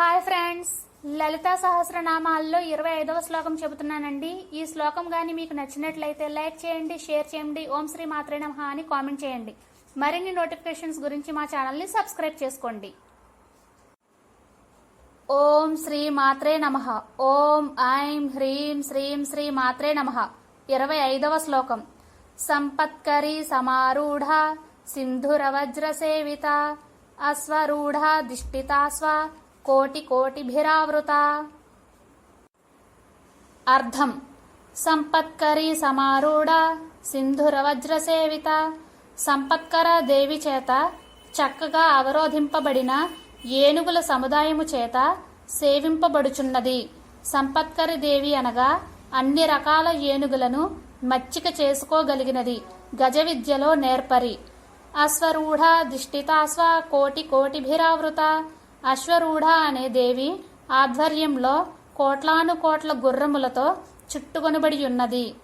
Hi friends. Lalitha సహస్రనామాల్లో ఇరవై ఐదవ శ్లోకం చెబుతున్నానండి. ఈ శ్లోకం గాని మీకు నచ్చినట్లయితే లైక్ చేయండి షేర్ చేయండి ఓం శ్రీ మాత్రే నమః అని కామెంట్ చేయండి. మరిన్ని నోటిఫికేషన్స్ గురించి మా ఛానల్ని సబ్స్క్రైబ్ చేసుకోండి. ఓం శ్రీ మాత్రే నమ. ఓం ఐం హ్రీం శ్రీం శ్రీ మాత్రే నమ. ఇరవై ఐదవ శ్లోకం. సంపత్కరీ సమారూఢ సింధురవజ్ర సేవిత అశ్వరూఢ దిష్టితాస్వ స్వ కోటిభిరావృత అర్థం. సంపత్కరీ సమారూఢ సింధుర సేవిత. సంపత్కర దేవి చేత చక్కగా అవరోధింపబడిన ఏనుగుల సముదాయము చేత సేవింపబడుచున్నది. సంపత్కరి దేవి అనగా అన్ని రకాల ఏనుగులను మచ్చిక చేసుకోగలిగినది. గజ విద్యలో నేర్పరి. అశ్వరూఢ దిష్టితాశ్వ కోటి కోటిభిరావృత అశ్వరూఢ అనే దేవి ఆధ్వర్యంలో కోట్లాను కోట్ల గుర్రములతో చుట్టుకొనబడి ఉన్నది.